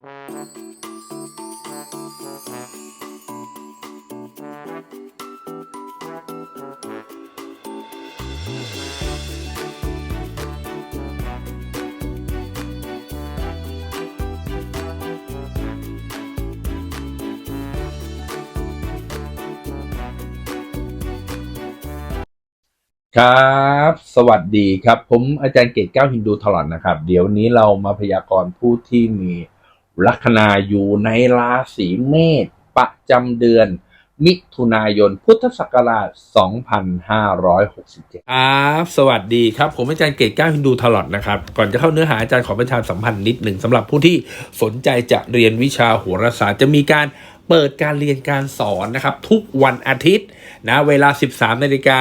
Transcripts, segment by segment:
ครับ สวัสดีครับ ผมอาจารย์เกตเก้าฮินดูทลอนนะครับ เดี๋ยวนี้เรามาพยากรณ์ผู้ที่มี ลัคนาอยู่ในราศีเมษประจำเดือน มิถุนายนพุทธศักราช 2567 ครับ สวัสดีครับ ผมอาจารย์เกตก้าฮินดูทลอดนะครับ ก่อนจะเข้าเนื้อหาอาจารย์ขอประชาสัมพันธ์นิดหนึ่งสำหรับผู้ที่สนใจจะเรียนวิชาโหราศาสตร์จะมีการ เปิดการเรียนการสอนนะครับทุกวันอาทิตย์นะเวลา 13นาฬิกา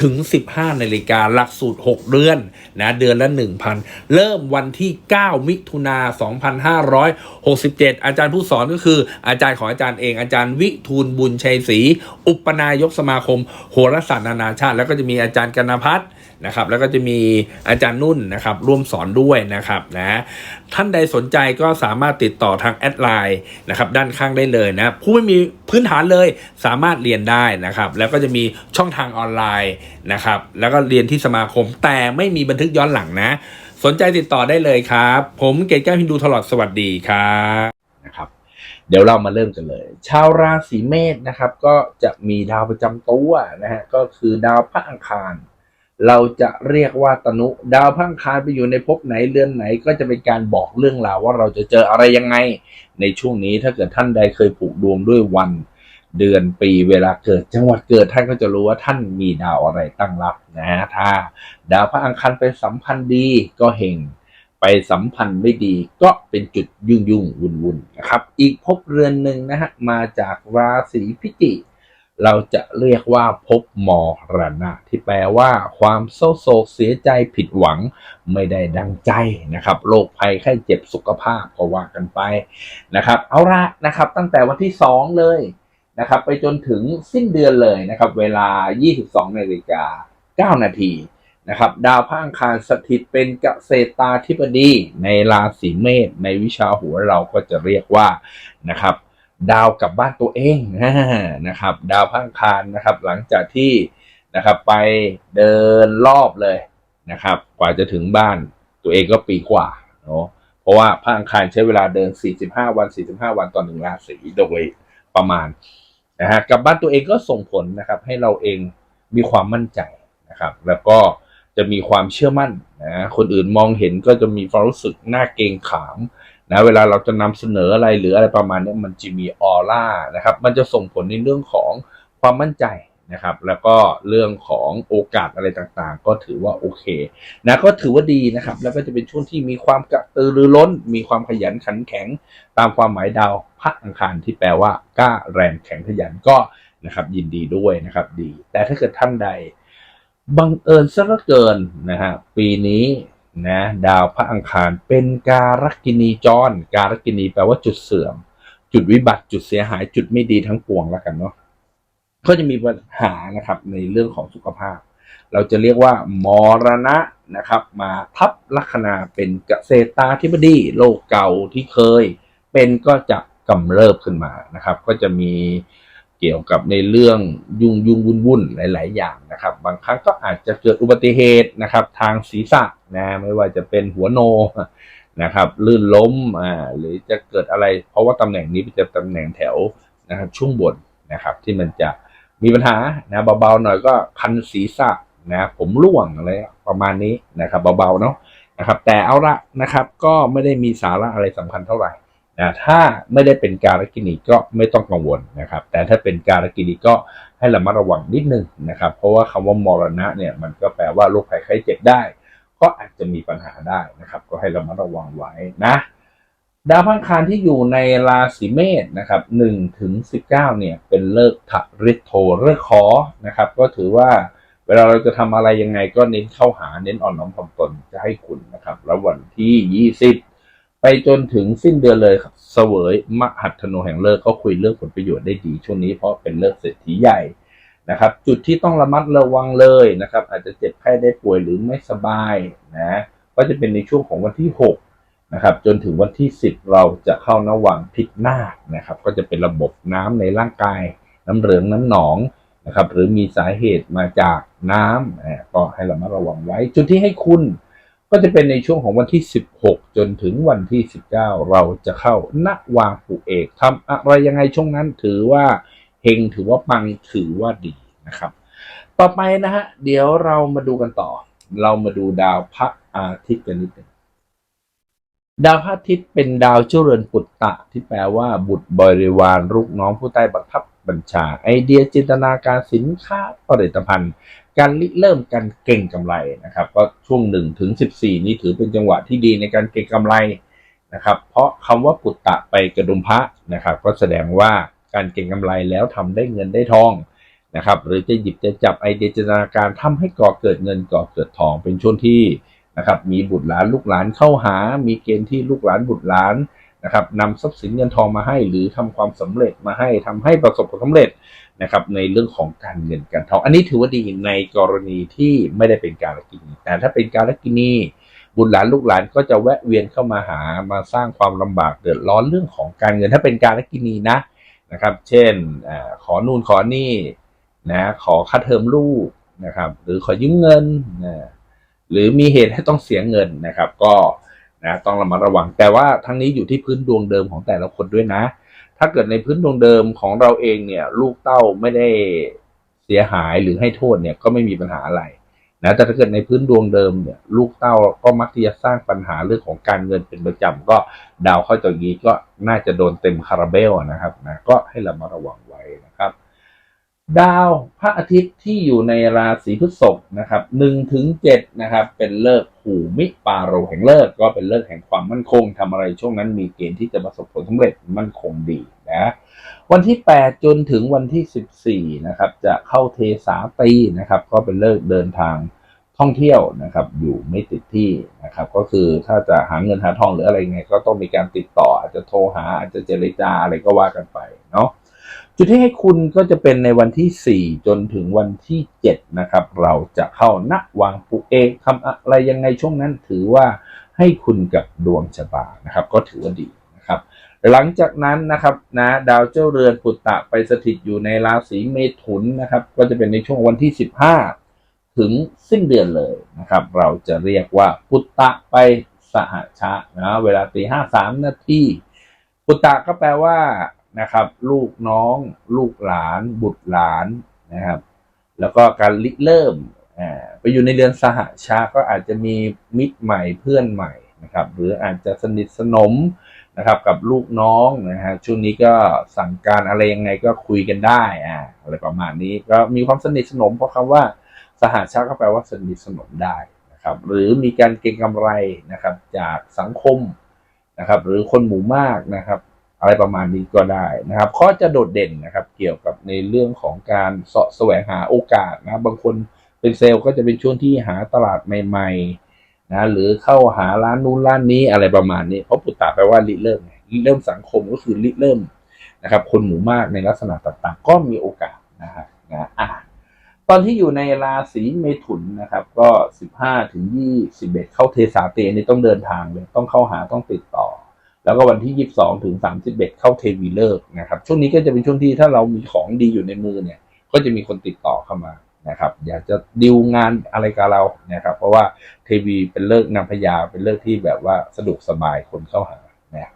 ถึง 15นาฬิกาหลักสูตร 6 เดือนนะเดือนละ 1,000 เริ่มวันที่ 9 มิถุนา2567 อาจารย์ผู้สอนก็คืออาจารย์ของอาจารย์เอง อาจารย์วิทูลบุญชัยศรีอุปนายกสมาคม โหราศาสตร์นานาชาติ แล้วก็จะมีอาจารย์กนพัฒน์ นะครับแล้วก็จะมีอาจารย์นุ่นนะครับร่วมสอนด้วยนะครับนะท่านใดสนใจก็สามารถติดต่อทางแอดไลน์นะครับด้านข้างได้เลยนะผู้ไม่มีพื้นฐานเลยสามารถเรียนได้นะครับแล้วก็จะมีช่องทางออนไลน์นะครับแล้วก็เรียนที่สมาคมแต่ไม่มีบันทึกย้อนหลังนะ สนใจติดต่อได้เลยครับ ผมเกตแก้วฮินดูตลอดสวัสดีครับนะครับเดี๋ยวเรามาเริ่มกันเลย ชาวราศีเมษนะครับ ก็จะมีดาวประจำตัวนะฮะก็คือดาวพระอังคาร เราจะเรียกว่าตนุ ดาวพังคารไปอยู่ในภพไหนเรือนไหน ก็จะเป็นการบอกเรื่องราวว่าเราจะเจออะไรยังไง ในช่วงนี้ถ้าเกิดท่านใดเคยผูกดวงด้วยวัน เดือนปีเวลาเกิดจังหวัดเกิดท่านก็จะรู้ว่าท่านมีดาวอะไรตั้งรับนะฮะถ้า ดาวพระอังคารไปสัมพันธ์ดีก็เฮงไปสัมพันธ์ไม่ดีก็เป็นจุดยุ่งยุ่งวุ่นวุ่นนะครับ อีกภพเรือนหนึ่งนะฮะมาจากราศีพิจิก เราจะเรียกว่าภพมรณะ ที่แปลว่าความเศร้าโศกเสียใจผิดหวัง ไม่ได้ดังใจนะครับโรคภัยไข้เจ็บสุขภาพก็ว่ากันไปนะครับ เอาละนะครับตั้งแต่วันที่ 2 เลยนะครับ ไปจนถึงสิ้นเดือนเลยนะครับ เวลา 22นาฬิกา9นาทีนะครับ ดาวพระอังคารสถิตเป็นเกษตราธิบดีในราศีเมษในวิชาหัวเราก็จะเรียกว่านะครับ ดาวกลับบ้านตัวเองนะครับ ดาวพังคารนะครับ หลังจากที่นะครับไปเดินรอบเลยนะครับ กว่าจะถึงบ้านตัวเองก็ปีกว่าเนาะเพราะว่าพระอังคารใช้เวลาเดิน 45 วัน 45 วันต่อหนึ่งราศีโดยประมาณนะฮะกลับบ้านตัวเองก็ส่งผลนะครับ ให้เราเองมีความมั่นใจนะครับ แล้วก็จะมีความเชื่อมั่นนะคนอื่นมองเห็นก็จะมีความรู้สึกน่าเกรงขาม นะเวลาเราจะนำเสนออะไรหรืออะไรประมาณนี้มันจะมีออร่านะครับ มันจะส่งผลในเรื่องของความมั่นใจนะครับ แล้วก็เรื่องของโอกาสอะไรต่างๆ ก็ถือว่าโอเคนะก็ถือว่าดีนะครับ แล้วก็จะเป็นช่วงที่มีความกระตือรือร้น มีความขยันขันแข็ง ตามความหมายดาวพระอังคารที่แปลว่ากล้าแรงแข็งขยันก็นะครับยินดีด้วยนะครับดี แต่ถ้าเกิดท่านใดบังเอิญซะเหลือเกินนะฮะปีนี้ นะดาวพระอังคารเป็นการกินีจร การกินีแปลว่าจุดเสื่อม จุดวิบัติจุดเสียหายจุดไม่ดีทั้งปวงแล้วกันเนาะก็จะมีปัญหานะครับในเรื่องของสุขภาพ เราจะเรียกว่ามรณะนะครับ มาทับลัคนาเป็นเกษตราธิบดีโรคเก่าที่เคย เป็นก็จะกำเริบขึ้นมานะครับ ก็จะมี เกี่ยวกับในเรื่องยุ่งยุ่งวุ่นวุ่นหลาย ๆ อย่างนะครับ บางครั้งก็อาจจะเกิดอุบัติเหตุนะครับ ทางศีรษะนะไม่ว่าจะเป็นหัวโนนะครับลื่นล้มอ่าหรือจะเกิดอะไร เพราะว่าตำแหน่งนี้เป็นจะตำแหน่งแถวนะครับ ช่วงบนนะครับ ที่มันจะมีปัญหานะเบาๆหน่อยก็คันศีรษะนะผมร่วงอะไรประมาณนี้นะครับ เบาๆเนาะนะครับ แต่เอาละนะครับ ก็ไม่ได้มีสาระอะไรสำคัญเท่าไหร่ นะถ้าไม่ได้เป็นการกินีก็ไม่ต้องกังวลนะครับ แต่ถ้าเป็นการกินีก็ให้ระมัดระวังนิดนึงนะครับ เพราะว่าคำว่ามรณะเนี่ยมันก็แปลว่าโรคภัยไข้เจ็บได้ ก็อาจจะมีปัญหาได้นะครับ ก็ให้ระมัดระวังไว้นะดาวพังคารที่อยู่ในราศีเมษนะครับ1ถึง19เนี่ยเป็นเลิกถักฤโทเลิกขอนะครับ ก็ถือว่าเวลาเราจะทำอะไรยังไงก็เน้นเข้าหาเน้นอ่อนน้อมถ่อมตนจะให้คุณนะครับ แล้ววันที่ 20 ไปจนถึงสิ้นเดือนเลยครับเสวยมหัตถโนแห่งเลิกก็คุยเรื่องผลประโยชน์ได้ดีช่วงนี้เพราะเป็นเลิกเศรษฐีใหญ่นะครับ จุดที่ต้องระมัดระวังเลยนะครับ อาจจะเจ็บไข้ได้ป่วยหรือไม่สบายนะก็จะเป็นในช่วงของวันที่ 6 นะครับ จนถึงวันที่ 10 เราจะเข้านวังพิษนาคนะครับ ก็จะเป็นระบบน้ำในร่างกาย น้ำเหลืองน้ำหนองนะครับ หรือมีสาเหตุมาจากน้ำก็ให้ระมัดระวังไว้ จุดที่ให้คุณ ก็จะเป็นในช่วงของวันที่ 16 จนถึงวันที่ 19 เราจะเข้านวางปุเอกทำอะไรยังไงช่วงนั้นถือว่าเฮงถือว่าปังถือว่าดีนะครับ ต่อไปนะฮะเดี๋ยวเรามาดูกันต่อ เรามาดูดาวพระอาทิตย์กันนิดนึงดาวพระอาทิตย์เป็นดาวเจริญปุตตะที่แปลว่าบุตรบริวารลูกน้องผู้ใต้บังคับบัญชา ไอเดียจินตนาการสินค้าผลิตภัณฑ์ การริเริ่มการเก่งกำไรนะครับ ก็ช่วง1ถึง14 นี้ถือเป็นจังหวะที่ดีในการเก่งกำไรนะครับ เพราะคำว่าปุตตะไปกระดุมพระนะครับ ก็แสดงว่าการเก่งกำไรแล้วทำได้เงินได้ทองนะครับ หรือจะหยิบจะจับไอเดียจินตนาการทำให้ก่อเกิดเงินก่อเกิดทองเป็นช่วงที่นะครับมีบุตรหลานลูกหลานเข้าหา มีเกณฑ์ที่ลูกหลานบุตรหลานนะครับนำทรัพย์สินเงินทองมาให้ หรือทำความสำเร็จมาให้ทำให้ประสบผลสำเร็จ นะครับในเรื่องของการเงินการทองอันนี้ถือว่าดีในกรณีที่ไม่ได้เป็นการละกินีแต่ถ้าเป็นการละกินีบุตรหลานลูกหลานก็จะแวะเวียนเข้ามาหามาสร้างความลำบากเดือดร้อนเรื่องของการเงินถ้าเป็นการละกินีนะนะครับ เช่นอขอนู่นขอนี่นะขอค่าเทอมลูกนะครับ หรือขอยืมเงินนะหรือมีเหตุให้ต้องเสียเงินนะครับ ก็นะต้องระมัดระวังแต่ว่าทั้งนี้อยู่ที่พื้นดวงเดิมของแต่ละคนด้วยนะ ถ้าเกิดในพื้นดวงเดิมของเราเองเนี่ย ลูกเต้าไม่ได้เสียหายหรือให้โทษเนี่ยก็ไม่มีปัญหาอะไรนะแต่ถ้าเกิดในพื้นดวงเดิมเนี่ยลูกเต้าก็มักที่จะสร้างปัญหาเรื่องของการเงินเป็นประจำก็ดาวเข้าตรงนี้ก็น่าจะโดนเต็มคาราเบลนะครับนะก็ให้เรามาระวังไว้ ดาวพระอาทิตย์ที่อยู่ในราศีพฤษภนะครับหนึ่งถึงเจ็ดนะครับ เป็นเลิกษ์ผูมิปาโรแห่งเลิกก็เป็นเลิกแห่งความมั่นคงทำอะไรช่วงนั้นมีเกณฑ์ที่จะประสบผลสำเร็จมั่นคงดีนะวันที่ 8 จนถึงวันที่ 14นะครับ จะเข้าเทสาปีนะครับ ก็เป็นเลิกเดินทางท่องเที่ยวนะครับ อยู่ไม่ติดที่นะครับ ก็คือถ้าจะหาเงินหาทองหรืออะไรไง ก็ต้องมีการติดต่ออาจจะโทรหาอาจจะเจรจาอะไรก็ว่ากันไปเนาะ จุดที่ให้คุณก็จะเป็นในวันที่ 4 จนถึงวันที่ 7 นะครับ เราจะเข้าณวางปุเอกทำอะไรยังไงช่วงนั้นถือว่าให้คุณกับดวงชะตานะครับ ก็ถือว่าดีนะครับ หลังจากนั้นนะครับนะดาวเจ้าเรือนปุตตะไปสถิตอยู่ในราศีเมถุนนะครับ ก็จะเป็นในช่วงวันที่ 15 ถึงสิ้นเดือนเลยนะครับ เราจะเรียกว่าปุตตะไปสหชะนะเวลาตีห้าสามนาทีปุตตะก็แปลว่า นะครับ ลูกน้อง ลูกหลาน บุตรหลานนะครับ แล้วก็การริเริ่มไปอยู่ในเดือนสหชาก็อาจจะมีมิตรใหม่เพื่อนใหม่นะครับ หรืออาจจะสนิทสนมนะครับกับลูกน้องนะฮะช่วงนี้ก็สั่งการอะไรยังไงก็คุยกันได้อ่าอะไรประมาณนี้ก็มีความสนิทสนมเพราะคำว่าสหชาก็แปลว่าสนิทสนมได้นะครับหรือมีการเก็งกำไรนะครับจากสังคมนะครับ หรือคนหมู่มากนะครับ อะไรประมาณนี้ก็ได้นะครับข้อจะโดดเด่นนะครับ เกี่ยวกับในเรื่องของการเสาะแสวงหาโอกาสนะบางคนเป็นเซลล์ก็จะเป็นช่วงที่หาตลาดใหม่ๆนะหรือเข้าหาร้านนู้นร้านนี้อะไรประมาณนี้เพราะปุตตะแปลว่าริเริ่มริเริ่มสังคมก็คือริเริ่มนะครับ คนหมู่มากในลักษณะต่างๆ ก็มีโอกาสนะฮะนะอะตอนที่อยู่ในราศีเมถุนนะครับ ก็15ถึง21เข้าเทสาเตนี่ต้องเดินทางเลยต้องเข้าหาต้องติดต่อ แล้วก็วันที่ 22 ถึง 31 เข้าเทวีเลิกนะครับ ช่วงนี้ก็จะเป็นช่วงที่ถ้าเรามีของดีอยู่ในมือเนี่ย ก็จะมีคนติดต่อเข้ามานะครับ อยากจะดิวงานอะไรกับเรานะครับ เพราะว่าเทวีเป็นเลิกนางพญาเป็นเลิกที่แบบว่าสะดวกสบายคนเข้าหานะ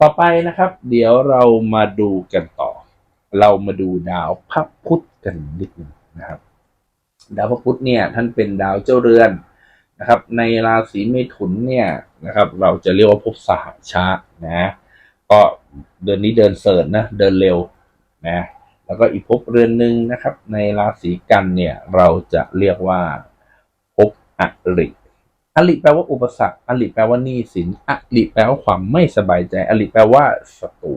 ต่อไปนะครับ เดี๋ยวเรามาดูกันต่อ เรามาดูดาวพระพุธกันนิดนึงนะครับ ดาวพระพุธเนี่ยท่านเป็นดาวเจ้าเรือน นะครับ ในราศีเมถุนเนี่ยนะครับ เราจะเรียกว่าภพสหชานะก็เดือนนี้เดินเสิร์ชนะเดินเร็วนะแล้วก็อีกภพเรือนหนึ่งนะครับ ในราศีกันเนี่ยเราจะเรียกว่าภพอริอริแปลว่าอุปสรรคอริแปลว่าหนี้สินอริแปลว่าความไม่สบายใจอริแปลว่าศัตรู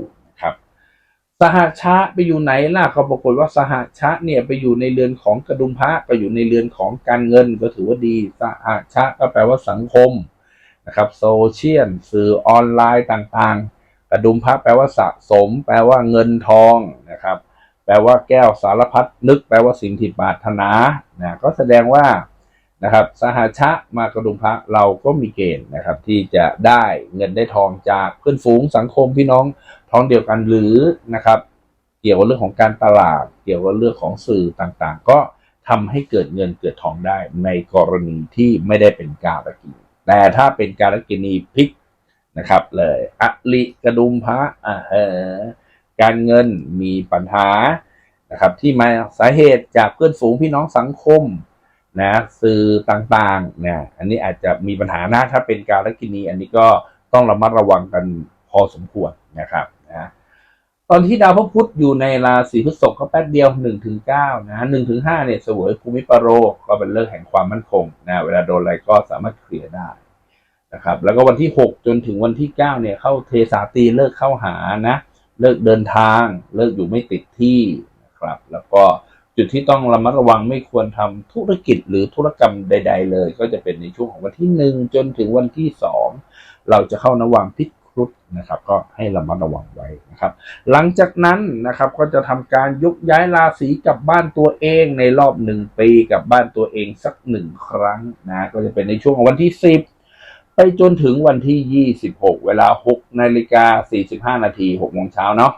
สหชะไปอยู่ไหนล่ะเขาปรากฏว่าสหชะเนี่ยไปอยู่ในเรือนของกระดุมพระก็อยู่ในเรือนของการเงินก็ถือว่าดี สหชะก็แปลว่าสังคมนะครับโซเชียลสื่อออนไลน์ต่างๆ กระดุมพระแปลว่าสะสม แปลว่าเงินทองนะครับ แปลว่าแก้วสารพัดนึก แปลว่าสิ่งที่ปรารถนานะก็แสดงว่า นะครับ สหชะมากระดุมพระเราก็มีเกณฑ์นะครับ ที่จะได้เงินได้ทองจากเพื่อนฝูงสังคมพี่น้องท้องเดียวกันหรือนะครับ เกี่ยวกับเรื่องของการตลาด เกี่ยวกับเรื่องของสื่อต่างๆ ก็ทำให้เกิดเงินเกิดทองได้ในกรณีที่ไม่ได้เป็นการกินีแต่ถ้าเป็นการกินีพลิกนะครับ เลยอลิกระดุมพระอ่าเออการเงินมีปัญหานะครับ ที่มาสาเหตุจากเพื่อนฝูงพี่น้องสังคม นะสื่อต่างๆเนี่ยอันนี้อาจจะมีปัญหานะถ้าเป็นการกินี อันนี้ก็ต้องระมัดระวังกันพอสมควรนะครับนะตอนที่ดาวพระพุธอยู่ในราศีพฤษภก็แป๊บเดียว1นถึงเนะหนึ่งถึงห้าเนี่ยเสวยภูมิปโรก็เป็นเรื่องแห่งความมั่นคงนะเวลาโดนอะไรก็สามารถเคลียร์ได้นะครับแล้วก็วันที่ 6 จนถึงวันที่ 9 เนี่ยเข้าเทสาตีเลิกเข้าหานะ เลิกเดินทาง เลิกอยู่ไม่ติดที่นะครับ แล้วก็ จุดที่ต้องระมัดระวังไม่ควรทำธุรกิจหรือธุรกรรมใด ๆ เลย ก็จะเป็นในช่วงของวันที่1จนถึงวันที่2เราจะเข้านวังพิษครุฑนะครับ ก็ให้ระมัดระวังไว้นะครับ หลังจากนั้นนะครับก็จะทำการยกย้ายราศีกลับบ้านตัวเองในรอบหนึ่งปีกลับบ้านตัวเองสักหนึ่งครั้งนะก็จะเป็นในช่วงของวันที่10ไปจนถึงวันที่ 26 เวลา 6 นาฬิกา 45 นาที 6 โมงเช้าเนาะ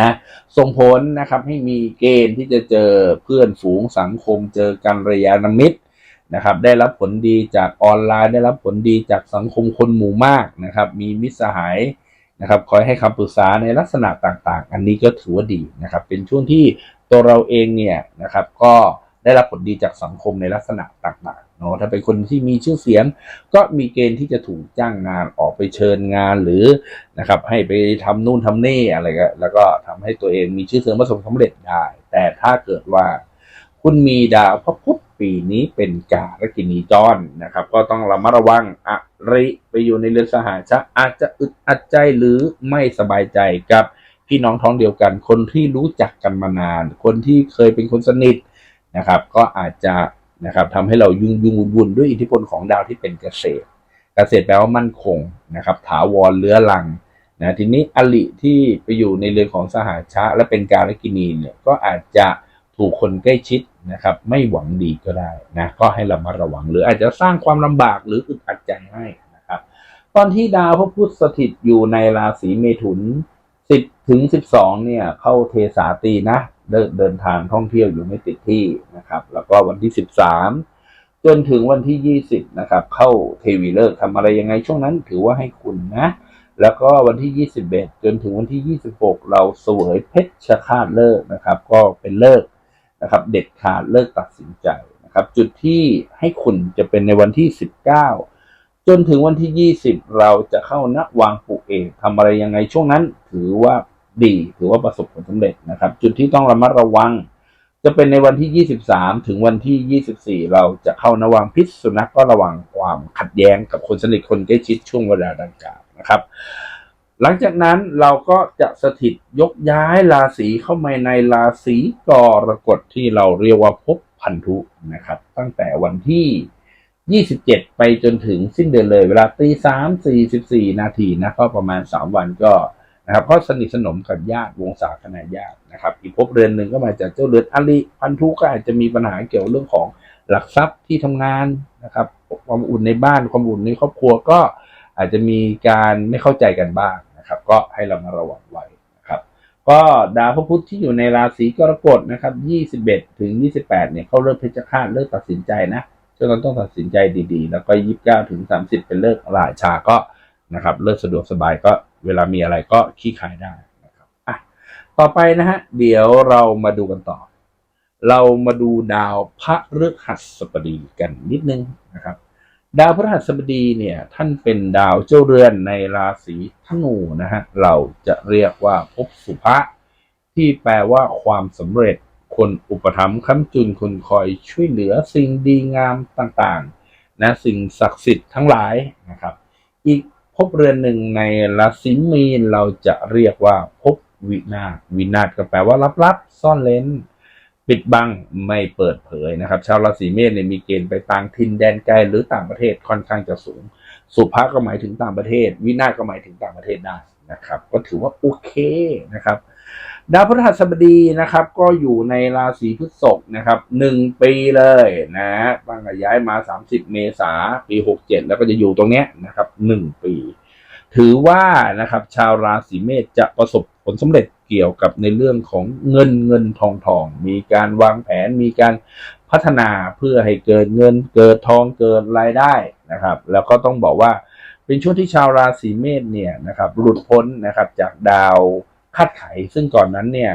นะส่งผลนะครับให้มีเกณฑ์ที่จะเจอเพื่อนฝูงสังคมเจอกันระยะนมิตรนะครับ ได้รับผลดีจากออนไลน์ ได้รับผลดีจากสังคมคนหมู่มากนะครับ มีมิตรสหายนะครับคอยให้คำปรึกษาในลักษณะต่างๆ อันนี้ก็ถือว่าดีนะครับ เป็นช่วงที่ตัวเราเองเนี่ยนะครับ ก็ได้รับผลดีจากสังคมในลักษณะต่างๆ เนาะถ้าเป็นคนที่มีชื่อเสียง ก็มีเกณฑ์ที่จะถูกจ้างงานออกไปเชิญงานหรือนะครับ ให้ไปทำนู่นทำนี่อะไรก็แล้วก็ทำให้ตัวเองมีชื่อเสียงประสบความสำเร็จได้ แต่ถ้าเกิดว่า คุณมีดาวพระพุธปีนี้เป็นการกินีจรนะครับ ก็ต้องระมัดระวังอะริไปอยู่ในเรือนสหาชะอาจจะอึดอัดใจหรือไม่สบายใจกับพี่น้องท้องเดียวกัน คนที่รู้จักกันมานาน คนที่เคยเป็นคนสนิทนะครับ ก็อาจจะ นะครับทำให้เรายุ่งยุ่งวุ่นวุ่นด้วยอิทธิพลของดาวที่เป็นเกษตร เกษตรแปลว่ามั่นคงนะครับ ถาวรเลื้อรังนะทีนี้อลิที่ไปอยู่ในเรือนของสหาชะ และเป็นการกินีเนี่ยก็อาจจะถูกคนใกล้ชิดนะครับ ไม่หวังดีก็ได้นะก็ให้เระมัดระวัง หรืออาจจะสร้างความลำบากหรืออึดอัดใจให้นะครับ ตอนที่ดาวพระพุธสถิตอยู่ในราศีเมถุน 10ถึง12เนี่ยเข้าเทสาตีนะเดินเดินทางท่องเที่ยวอยู่ไม่ติดที่นะครับ แล้วก็วันที่ 13 จนถึงวันที่ 20 นะครับ เข้าเทวีเลิกทำอะไรยังไงช่วงนั้นถือว่าให้คุณนะ แล้วก็วันที่ 21 จนถึงวันที่ 26 เราเสวยเพชรคาตเลิกนะครับ ก็เป็นเลิกนะครับ เด็ดขาดเลิกตัดสินใจนะครับ จุดที่ให้คุณจะเป็นในวันที่ 19จนถึงวันที่ 20 เราจะเข้าณวางปลูกเองทำอะไรยังไงช่วงนั้น ถือว่า ดีถือว่าประสบผลสำเร็จนะครับ จุดที่ต้องระมัดระวัง จะเป็นในวันที่ 23 ถึงวันที่ 24 เราจะเข้านวังพิษสุนัขก็ระวังความขัดแย้งกับคนสนิทคนใกล้ชิดช่วงเวลาดังกล่าวนะครับ หลังจากนั้นเราก็จะสถิตยกย้ายราศีเข้ามาในราศีกรกฎที่เราเรียกว่าภพพันธุนะครับ ตั้งแต่วันที่ 27 ไปจนถึงสิ้นเดือนเลย เวลาตีสามสี่สิบสี่นาทีนะก็ประมาณ 3 วันก็ นะครับก็สนิทสนมกับญาติวงศาคณาญาตินะครับ อีกภพเรือนหนึ่งก็มาจากเจ้าเรือนอลิพันธุก็อาจจะมีปัญหาเกี่ยวเรื่องของหลักทรัพย์ที่ทำงานนะครับ ความอุ่นในบ้านความอุ่นในครอบครัวก็อาจจะมีการไม่เข้าใจกันบ้างนะครับ ก็ให้เรามาระวังไว้นะครับ ก็ดาวพระพุธที่อยู่ในราศีกรกฎนะครับ 21 ถึง 28 เนี่ยเขาเริ่มเพชฌฆาตเริ่มตัดสินใจนะช่วงนั้นต้องตัดสินใจดีๆ แล้วก็ 29 ถึง 30 เป็นเลิกราชาก็นะครับเลิกสะดวกสบายก็ เวลามีอะไรก็ขี้ขายได้นะครับอะต่อไปนะฮะเดี๋ยวเรามาดูกันต่อ เรามาดูดาวพระฤหัสบดีกันนิดนึงนะครับ ดาวพฤหัสบดีเนี่ยท่านเป็นดาวเจ้าเรือนในราศีธนูนะฮะเราจะเรียกว่าภพสุภะที่แปลว่าความสำเร็จคนอุปถัมภ์ค้ำจุนคนคอยช่วยเหลือสิ่งดีงามต่างๆนะสิ่งศักดิ์สิทธิ์ทั้งหลายนะครับ อีก ภพเรือนหนึ่งในราศีมีนเราจะเรียกว่าภพวินาศวินาศก็แปลว่าลับๆซ่อนเลนปิดบังไม่เปิดเผยนะครับ ชาวราศีเมษเนี่ยมีเกณฑ์ไปต่างถิ่นแดนไกลหรือต่างประเทศค่อนข้างจะสูง สุภาพก็หมายถึงต่างประเทศ วินาศก็หมายถึงต่างประเทศได้นะครับ ก็ถือว่าโอเคนะครับ ดาวพฤหัสบดีนะครับ ก็อยู่ในราศีพฤษภนะครับหนึ่งปีเลยนะตั้งแต่ย้ายมา 30 เมษาปี 67 แล้วก็จะอยู่ตรงเนี้ยนะครับหนึ่งปี ถือว่านะครับชาวราศีเมษจะประสบผลสำเร็จเกี่ยวกับในเรื่องของเงินเงินทองทอง มีการวางแผนมีการพัฒนาเพื่อให้เกิดเงินเกิดทองเกิดรายได้นะครับ แล้วก็ต้องบอกว่าเป็นช่วงที่ชาวราศีเมษเนี่ยนะครับหลุดพ้นนะครับจากดาว คาดไข ซึ่งก่อนนั้นเนี่ย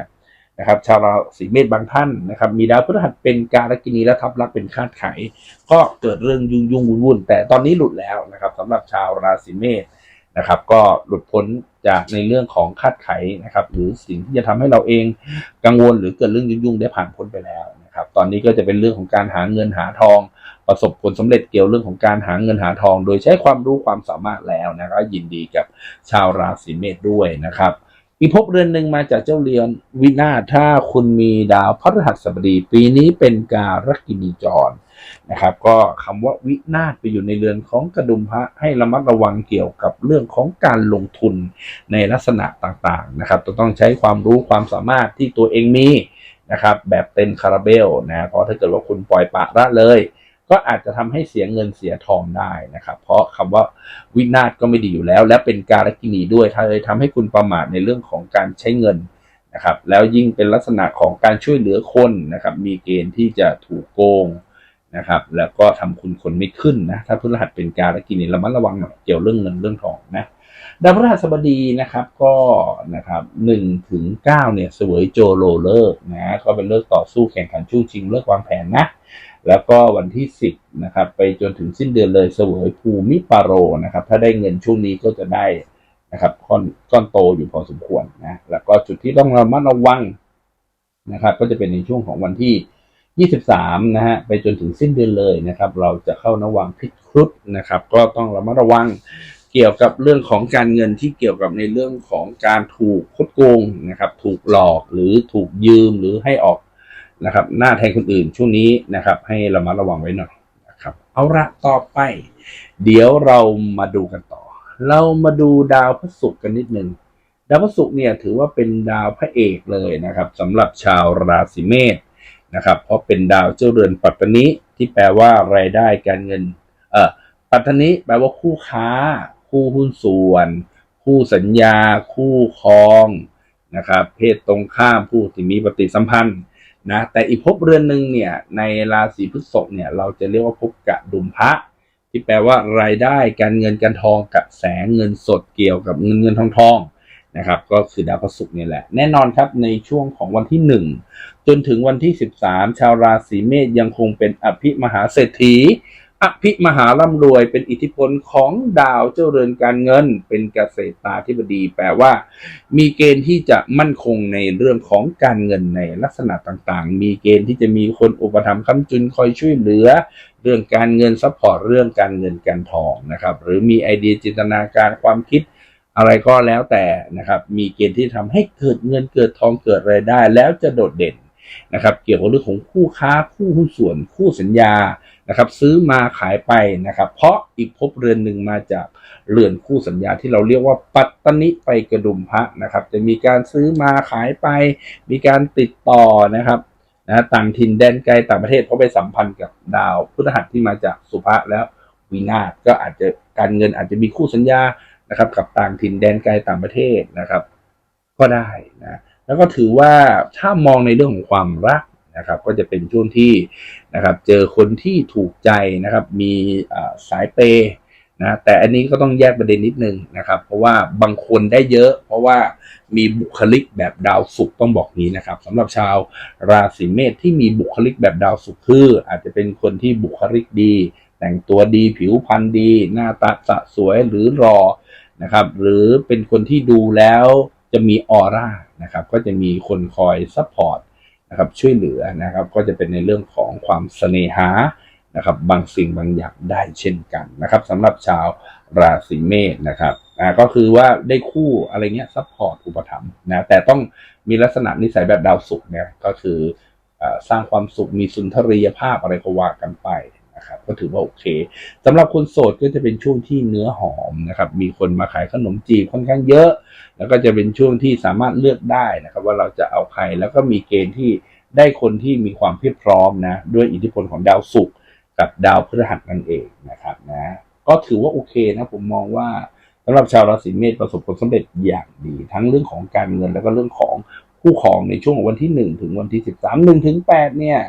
นะครับชาวราศีเมษบางท่านนะครับ มีดาวพฤหัสเป็นการกินีและทับลักษณ์เป็นคาดไข ก็เกิดเรื่องยุ่งยุ่งวุ่นวุ่นแต่ตอนนี้หลุดแล้วนะครับสำหรับชาวราศีเมษนะครับ ก็หลุดพ้นจากในเรื่องของคาดไขนะครับ หรือสิ่งที่จะทำให้เราเองกังวลหรือเกิดเรื่องยุ่งๆได้ผ่านพ้นไปแล้วนะครับ ตอนนี้ก็จะเป็นเรื่องของการหาเงินหาทอง ประสบผลสำเร็จเกี่ยวเรื่องของการหาเงินหาทอง โดยใช้ความรู้ความสามารถแล้วนะครับยินดีกับชาวราศีเมษด้วยนะครับ อีกภพเรือนหนึ่งมาจากเจ้าเรือนวินาศถ้าคุณมีดาวพฤหัสบดี ปีนี้เป็นการกินีจรนะครับ ก็คำว่าวินาศไปอยู่ในเรือนของกระดุมพระให้ระมัดระวังเกี่ยวกับเรื่องของการลงทุนในลักษณะต่างๆนะครับต้องใช้ความรู้ความสามารถที่ตัวเองมีนะครับ แบบเต็มคาราเบลนะเพราะถ้าเกิดว่าคุณปล่อยปะละเลย ก็อาจจะทำให้เสียเงินเสียทองได้นะครับ เพราะคำว่าวินาศก็ไม่ดีอยู่แล้ว และเป็นการกินีด้วยถ้าเลยทำให้คุณประมาทในเรื่องของการใช้เงินนะครับ แล้วยิ่งเป็นลักษณะของการช่วยเหลือคนนะครับ มีเกณฑ์ที่จะถูกโกงนะครับ แล้วก็ทำคุณคนไม่ขึ้นนะถ้าพฤหัสเป็นการกินีระมัดระวังหน่อยเกี่ยวเรื่องเงินเรื่องทองนะดาวพฤหัสบดีนะครับก็นะครับหนึ่งถึงเก้าเนี่ยเสวยโจโลเลิกนะก็เป็นเลิกต่อสู้แข่งขันชู้ชิงเลิกวางแผนนะ แล้วก็วันที่สิบนะครับไปจนถึงสิ้นเดือนเลยเสวยภูมิปาโรนะครับ ถ้าได้เงินช่วงนี้ก็จะได้นะครับก้อนก้อนโตอยู่พอสมควรนะแล้วก็จุดที่ต้องระมัดระวังนะครับ ก็จะเป็นในช่วงของวันที่ 23นะฮะไปจนถึงสิ้นเดือนเลยนะครับ เราจะเข้านวังพิครุฑนะครับ ก็ต้องระมัดระวังเกี่ยวกับเรื่องของการเงินที่เกี่ยวกับในเรื่องของการถูกคดโกงนะครับ ถูกหลอกหรือถูกยืมหรือให้ออก นะครับ หน้าแทนคนอื่นช่วงนี้นะครับ ให้เระมัดระวังไว้หน่อยนะครับ เอาละต่อไป เดี๋ยวเรามาดูกันต่อ เรามาดูดาวพฤหัสกันนิดนึงดาวพฤหัสเนี่ยถือว่าเป็นดาวพระเอกเลยนะครับสำหรับชาวราศีเมษนะครับ เพราะเป็นดาวเจ้าเรือนปัตตนิที่แปลว่ารายได้การเงินเอ่อปัตตนิแปลว่าคู่ค้า คู่หุ้นส่วน คู่สัญญา คู่ครองนะครับ เพศตรงข้ามผู้ที่มีปฏิสัมพันธ์ นะแต่อีกภพเรือนหนึ่งเนี่ยในราศีพฤษภเนี่ยเราจะเรียกว่าภพกะดุมพระ ที่แปลว่ารายได้การเงินการทองกับแสงเงินสดเกี่ยวกับเงินเงินทองทองนะครับก็คือดาวพฤหัสนี่แหละ แน่นอนครับในช่วงของวันที่หนึ่งจนถึงวันที่ 13 ชาวราศีเมษยังคงเป็นอภิมหาเศรษฐี อภิมหาร่ำรวยเป็นอิทธิพลของดาวเจ้าเรือนการเงิน เป็นเกษตราธิบดี แปลว่า มีเกณฑ์ที่จะมั่นคงในเรื่องของการเงินในลักษณะต่างๆ มีเกณฑ์ที่จะมีคนอุปถัมภ์ค้ำจุนคอยช่วยเหลือ เรื่องการเงินซัพพอร์ตเรื่องการเงินการทองนะครับ หรือมีไอเดียจินตนาการความคิดอะไรก็แล้วแต่นะครับ มีเกณฑ์ที่ทำให้เกิดเงินเกิดทองเกิดรายได้ แล้วจะโดดเด่น นะครับ เกี่ยวกับเรื่องของคู่ค้าคู่หุ้นส่วนคู่สัญญานะครับ ซื้อมาขายไปนะครับ เพราะอีกภพเรือนหนึ่งมาจากเรือนคู่สัญญาที่เราเรียกว่าปัตตนิไปกระดุมพระนะครับ จะมีการซื้อมาขายไป มีการติดต่อนะครับนะต่างถิ่นแดนไกลต่างประเทศเพราะไปสัมพันธ์กับดาวพฤหัสที่มาจากสุภะแล้ววินาศก็อาจจะการเงินอาจจะมีคู่สัญญานะครับ กับต่างถิ่นแดนไกลต่างประเทศนะครับ ก็ได้นะ แล้วก็ถือว่าถ้ามองในเรื่องของความรักนะครับก็จะเป็นช่วงที่นะครับเจอคนที่ถูกใจนะครับมีสายเปย์นะแต่อันนี้ก็ต้องแยกประเด็นนิดนึงนะครับเพราะว่าบางคนได้เยอะ เพราะว่ามีบุคลิกแบบดาวศุกร์ต้องบอกนี้นะครับสำหรับชาวราศีเมษที่มีบุคลิกแบบดาวศุกร์คืออาจจะเป็นคนที่บุคลิกดี แต่งตัวดีผิวพรรณดี หน้าตาสะสวยหรือรอนะครับหรือเป็นคนที่ดูแล้ว จะมีออร่านะครับก็จะมีคนคอยซัพพอร์ตนะครับช่วยเหลือนะครับก็จะเป็นในเรื่องของความเสน่หานะครับบางสิ่งบางอย่างได้เช่นกันนะครับสำหรับชาวราศีเมษนะครับอ่าก็คือว่าได้คู่อะไรเงี้ยซัพพอร์ตอุปถัมภ์นะแต่ต้องมีลักษณะนิสัยแบบดาวศุกร์เนี่ยก็คืออสร้างความสุขมีสุนทรียภาพอะไรก็ว่ากันไป นะครับก็ถือว่าโอเคสำหรับคนโสดก็จะเป็นช่วงที่เนื้อหอมนะครับมีคนมาขายขนมจีบค่อนข้างเยอะ แล้วก็จะเป็นช่วงที่สามารถเลือกได้นะครับ ว่าเราจะเอาใครแล้วก็มีเกณฑ์ที่ได้คนที่มีความเพียบพร้อมนะด้วยอิทธิพลของดาวศุกร์กับดาวพฤหัสนั่นเองนะครับนะก็ถือว่าโอเคนะผมมองว่าสำหรับชาวราศีเมษประสบผลสำเร็จอย่างดี ทั้งเรื่องของการเงินแล้วก็เรื่องของคู่ครองในช่วงวันที่ 1 ถึงวันที่ 13 1ถึง8เนี่ย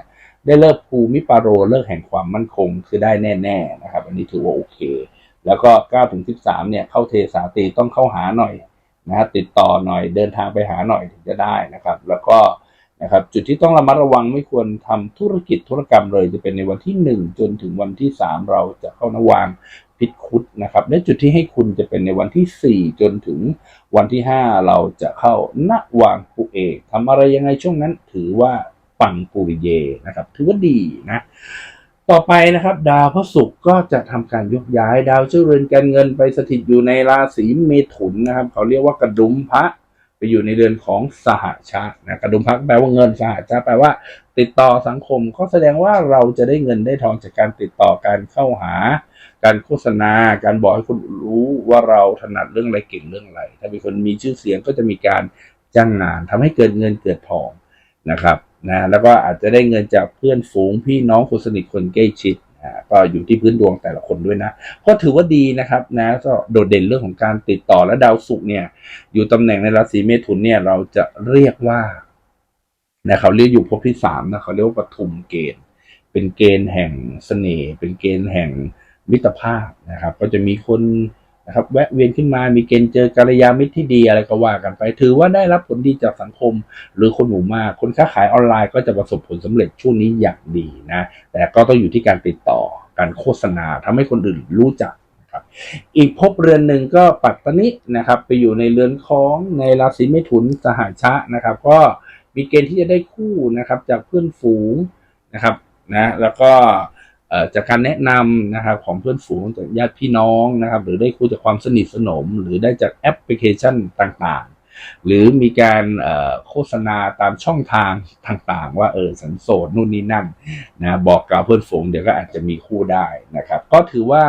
ได้เลิกภูมิปาโรเลิกแห่งความมั่นคงคือได้แน่ ๆ นะครับ อันนี้ถือว่าโอเค แล้วก็9ถึง13 เนี่ย เข้าเทสาตีต้องเข้าหาหน่อยนะฮะติดต่อหน่อยเดินทางไปหาหน่อยถึงจะได้นะครับ แล้วก็นะครับจุดที่ต้องระมัดระวังไม่ควรทำธุรกิจธุรกรรมเลย จะเป็นในวันที่ 1 จนถึงวันที่ 3 เราจะเข้านวางพิษคุดนะครับและจุดที่ให้คุณจะเป็นในวันที่ 4 จนถึงวันที่ 5 เราจะเข้านวางปุเอกทำอะไรยังไงช่วงนั้นถือว่า ปังปุริเยนะครับถือว่าดีนะต่อไปนะครับ ดาวพระศุกร์ก็จะทำการยกย้ายดาวเจ้าเรือนการเงินไปสถิตอยู่ในราศีเมถุนนะครับ เขาเรียกว่ากระดุมพระไปอยู่ในเดือนของสหชาตินะกระดุมพระแปลว่าเงินสหชาติแปลว่า ติดต่อสังคมก็แสดงว่าเราจะได้เงินได้ทองจากการติดต่อการเข้าหา การโฆษณา การบอกให้คนรู้ว่าเราถนัดเรื่องอะไรเก่งเรื่องอะไร ถ้ามีคนมีชื่อเสียงก็จะมีการจ้างงานทำให้เกิดเงินเกิดทองนะครับ นะแล้วก็อาจจะได้เงินจากเพื่อนฝูงพี่น้องคนสนิทคนใกล้ชิดอ่าก็อยู่ที่พื้นดวงแต่ละคนด้วยนะก็ถือว่าดีนะครับนะก็โดดเด่นเรื่องของการติดต่อและดาวศุกร์เนี่ย อยู่ตำแหน่งในราศีเมถุนเนี่ยเราจะเรียกว่านะเขาเรียกอยู่ภพที่สามนะเขาเรียกว่าปฐุมเกณฑ์ เป็นเกณฑ์แห่งเสน่ห์เป็นเกณฑ์แห่งมิตรภาพนะครับ ก็จะมีคน นะครับ แวะเวียนขึ้นมามีเกณฑ์เจอกัลยาณมิตรที่ดีอะไรก็ว่ากันไป ถือว่าได้รับผลดีจากสังคม หรือคนหมู่มากคนค้าขายออนไลน์ก็จะประสบผลสำเร็จช่วงนี้อย่างดีนะ แต่ก็ต้องอยู่ที่การติดต่อการโฆษณาทำให้คนอื่นรู้จักนะครับอีกภพเรือนหนึ่งก็ปัตตนินะครับ ไปอยู่ในเรือนของในราศีเมถุนสหชะนะครับ ก็มีเกณฑ์ที่จะได้คู่นะครับจากเพื่อนฝูงนะครับนะแล้วก็ จากการแนะนำนะครับของเพื่อนฝูงจากญาติพี่น้องนะครับ หรือได้คู่จากความสนิทสนม หรือได้จากแอปพลิเคชันต่างๆ หรือมีการโฆษณาตามช่องทางต่างๆ ว่าเออสันโสดนู่นนี่นั่นนะบอกกล่าวเพื่อนฝูงเดี๋ยวก็อาจจะมีคู่ได้นะครับ ก็ถือว่า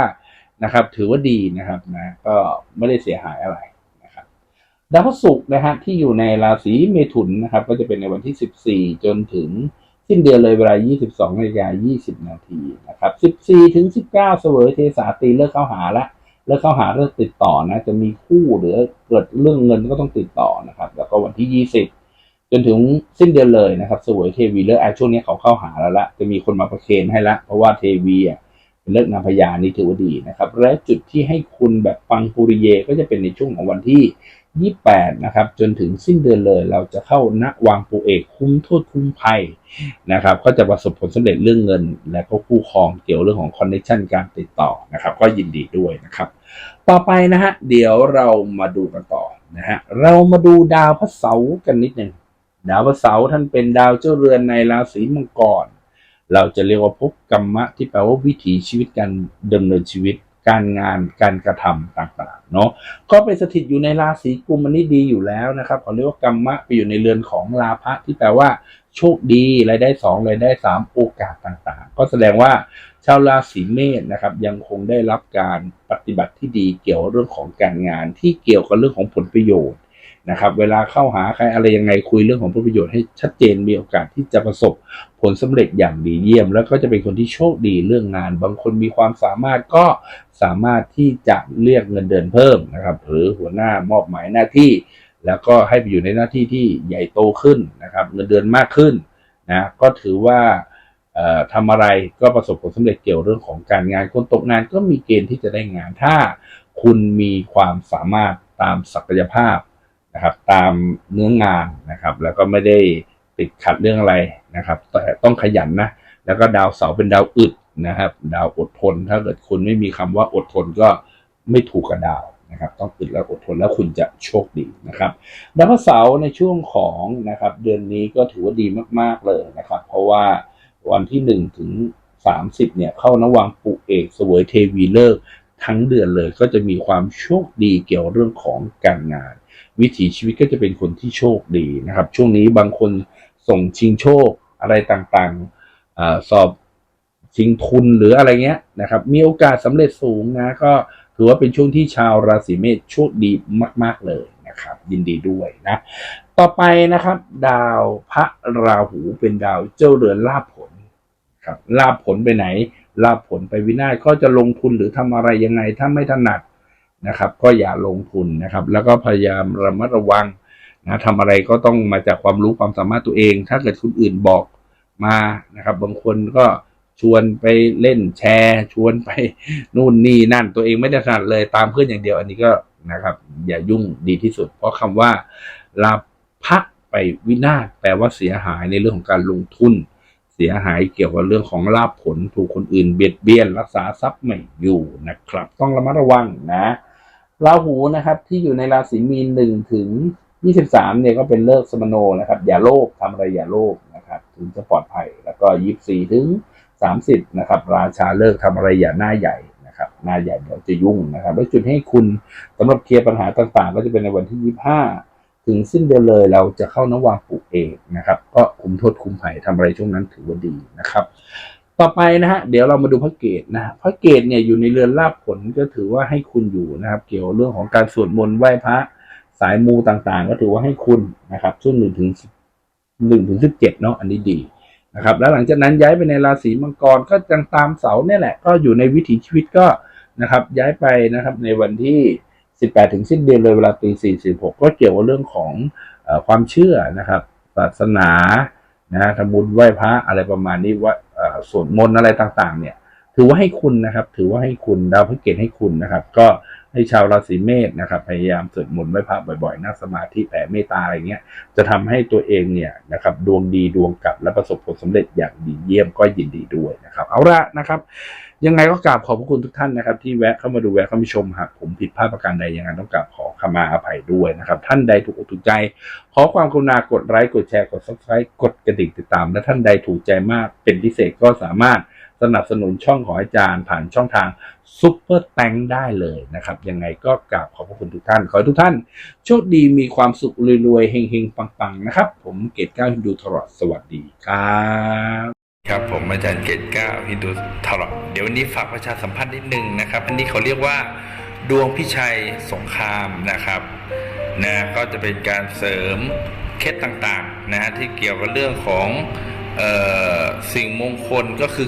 นะครับถือว่าดีนะครับนะก็ไม่ได้เสียหายอะไรนะครับดาวพฤหัสนะฮะที่อยู่ในราศีเมถุนนะครับ ก็จะเป็นในวันที่ 14 จนถึง สิ้นเดือนเลยเวลา 22นาฬิกา20 นาทีนะครับ 14 ถึง 19 เสวยเทสาตีเลิกเข้าหาละเลิกเข้าหาเลิกติดต่อนะ จะมีคู่หรือเกิดเรื่องเงินก็ต้องติดต่อนะครับ แล้วก็วันที่ 20 จนถึงสิ้นเดือนเลยนะครับเสวยเทวีเลิกอะช่วงนี้เขาเข้าหาแล้วละจะมีคนมาประเคนให้ละเพราะว่าเทวีอะเป็นเลิกนามพญานี่ถือว่าดีนะครับ และจุดที่ให้คุณแบบปังปุริเยก็จะเป็นในช่วงของวันที่ 28 นะครับ จนถึงสิ้นเดือนเลย เราจะเข้าณวางปูเอกคุ้มโทษคุ้มภัยนะครับ ก็จะประสบผลสำเร็จเรื่องเงิน และก็คู่ครองเกี่ยวเรื่องของคอนเนคชันการติดต่อนะครับ ก็ยินดีด้วยนะครับ ต่อไปนะฮะเดี๋ยวเรามาดูกันต่อนะฮะเรามาดูดาวพระเสาร์กันนิดหนึ่งดาวพระเสาร์ท่านเป็นดาวเจ้าเรือนในราศีมังกรเราจะเรียกว่าภพกรรมะที่แปลว่าวิถีชีวิตการดำเนินชีวิต การงานการกระทำต่างๆเนาะก็ไปสถิตอยู่ในราศีกุมันนี้ดีอยู่แล้วนะครับเขาเรียกว่ากรรมะไปอยู่ในเรือนของลาภะที่แปลว่า โชคดีรายได้สองรายได้สามโอกาสต่างๆ ก็แสดงว่าชาวราศีเมษนะครับ ยังคงได้รับการปฏิบัติที่ดีเกี่ยวเรื่องของการงานที่เกี่ยวกับเรื่องของผลประโยชน์ นะครับ เวลาเข้าหาใครอะไรยังไงคุยเรื่องของผลประโยชน์ให้ชัดเจนมีโอกาสที่จะประสบผลสำเร็จอย่างดีเยี่ยม แล้วก็จะเป็นคนที่โชคดีเรื่องงาน บางคนมีความสามารถก็สามารถที่จะเรียกเงินเดือนเพิ่มนะครับหรือหัวหน้ามอบหมายหน้าที่ แล้วก็ให้ไปอยู่ในหน้าที่ที่ใหญ่โตขึ้นนะครับ เงินเดือนมากขึ้นนะก็ถือว่าเอ่อทำอะไรก็ประสบผลสำเร็จเกี่ยวเรื่องของการงานคนตกงานก็มีเกณฑ์ที่จะได้งานถ้าคุณมีความสามารถตามศักยภาพ นะครับ ตามเนื้องานนะครับ แล้วก็ไม่ได้ติดขัดเรื่องอะไรนะครับ แต่ต้องขยันนะ แล้วก็ดาวเสาร์เป็นดาวอึดนะครับ ดาวอดทน ถ้าเกิดคุณไม่มีคำว่าอดทนก็ไม่ถูกกับดาวนะครับต้องอึดแล้วอดทนแล้วคุณจะโชคดีนะครับดาวพฤหัสเสาร์ในช่วงของนะครับ เดือนนี้ก็ถือว่าดีมาก ๆเลยนะครับ เพราะว่าวันที่หนึ่งถึงสามสิบเนี่ย เข้านวังปุเอกเสวยเทวีเลิกทั้งเดือนเลยก็จะมีความโชคดีเกี่ยวเรื่องของการงาน วิถีชีวิตก็จะเป็นคนที่โชคดีนะครับ ช่วงนี้บางคนส่งชิงโชคอะไรต่างๆอสอบชิงทุนหรืออะไรเงี้ยนะครับ มีโอกาสสำเร็จสูงนะก็ถือว่าเป็นช่วงที่ชาวราศีเมษโชคดีมาก ๆเลยนะครับ ยินดีด้วยนะ ต่อไปนะครับ ดาวพระราหูเป็นดาวเจ้าเรือนลาภผลครับลาภผลไปไหนลาภผลไปวินาศก็จะลงทุนหรือทำอะไรยังไงถ้าไม่ถนัด นะครับ ก็อย่าลงทุนนะครับ แล้วก็พยายามระมัดระวังนะทำอะไรก็ต้องมาจากความรู้ความสามารถตัวเอง ถ้าเกิดคนอื่นบอกมานะครับ บางคนก็ชวนไปเล่นแชร์ ชวนไปนู่นนี่นั่นตัวเองไม่ได้ถนัดเลยตามเพื่อนอย่างเดียว อันนี้ก็นะครับ อย่ายุ่งดีที่สุด เพราะคำว่าลาภะไปวินาศแปลว่าเสียหายในเรื่องของการลงทุน เสียหายเกี่ยวกับเรื่องของลาภผลถูกคนอื่นเบียดเบียน รักษาทรัพย์ไม่อยู่นะครับ ต้องระมัดระวังนะ ราหูนะครับ ที่อยู่ในราศีมีนหนึ่งถึงยี่สิบสามเนี่ยก็เป็นเลิกสมโนนะครับ อย่าโลภทำอะไรอย่าโลภนะครับ ถึงจะปลอดภัย แล้วก็ยี่สิบสี่ถึงสามสิบนะครับ ราชาเลิกทำอะไรอย่าหน้าใหญ่นะครับหน้าใหญ่เดี๋ยวจะยุ่งนะครับ แล้วจุดให้คุณสำหรับเคลียร์ปัญหาต่างๆ ก็จะเป็นในวันที่ยี่ห้าถึงสิ้นเดือนเลยเราจะเข้านวาปลูกเองนะครับ ก็คุมโทษคุมภัยทำอะไรช่วงนั้นถือว่าดีนะครับ ต่อไปนะฮะเดี๋ยวเรามาดูพระเกตนะฮะพระเกตเนี่ยอยู่ในเรือนลาภผลก็ถือว่าให้คุณอยู่นะครับ เกี่ยวเรื่องของการสวดมนต์ไหว้พระสายมูต่างๆ ก็ถือว่าให้คุณนะครับช่วงหนึ่งถึงหนึ่งถึงสิบเจ็ดเนาะอันนี้ดีนะครับ แล้วหลังจากนั้นย้ายไปในราศีมังกรก็ยังตามเสาเนี่ยแหละ ก็อยู่ในวิถีชีวิตก็นะครับ ย้ายไปนะครับในวันที่18ถึงสิ้นเดือนเลยเวลาตี4 46ก็เกี่ยวกับเรื่องของอความเชื่อนะครับ ศาสนานะทำบุญไหว้พระอะไรประมาณนี้ว่า สวดมนต์อะไรต่างๆ เนี่ย ถือว่าให้คุณนะครับ ถือว่าให้คุณดาวพฤหัสเกตให้คุณนะครับ ก็ ให้ชาวราศีเมษนะครับพยายามสวดมนต์ไหว้พระบ่อยๆนั่งสมาธิแผ่เมตตาอะไรเงี้ยจะทำให้ตัวเองเนี่ยนะครับดวงดีดวงกลับและประสบผลสำเร็จอย่างดีเยี่ยมก็ยินดีด้วยนะครับ เอาละนะครับยังไงก็กราบขอบพระคุณทุกท่านนะครับ ที่แวะเข้ามาดูแวะเข้ามาชมหากผมผิดพลาดประการใดยังไงต้องกราบขอขมาอภัยด้วยนะครับ ท่านใดถูกอกถูกใจ ขอความกรุณากดไลค์กดแชร์กด subscribe กดกระดิ่งติดตาม และท่านใดถูกใจมากเป็นพิเศษก็สามารถ สนับสนุนช่องของอาจารย์ ผ่านช่องทางซุปเปอร์แตงได้เลยนะครับ ยังไงก็กราบขอบพระคุณทุกท่าน ขอให้ทุกท่าน โชคดีมีความสุขรวยๆเฮงๆ ปังๆ นะครับ ผมเกตก้าวฮินดูทรอดสวัสดีครับครับผมอาจารย์เกตก้าฮินดูทรอดเดี๋ยววันนี้ฝากประชาสัมพันธ์นิดนึงนะครับ อันนี้เขาเรียกว่า ดวงพิชัยสงครามนะครับนะก็จะเป็นการเสริมเคล็ดต่างๆนะฮะที่เกี่ยวกับเรื่องของเออสิ่งมงคลก็คือ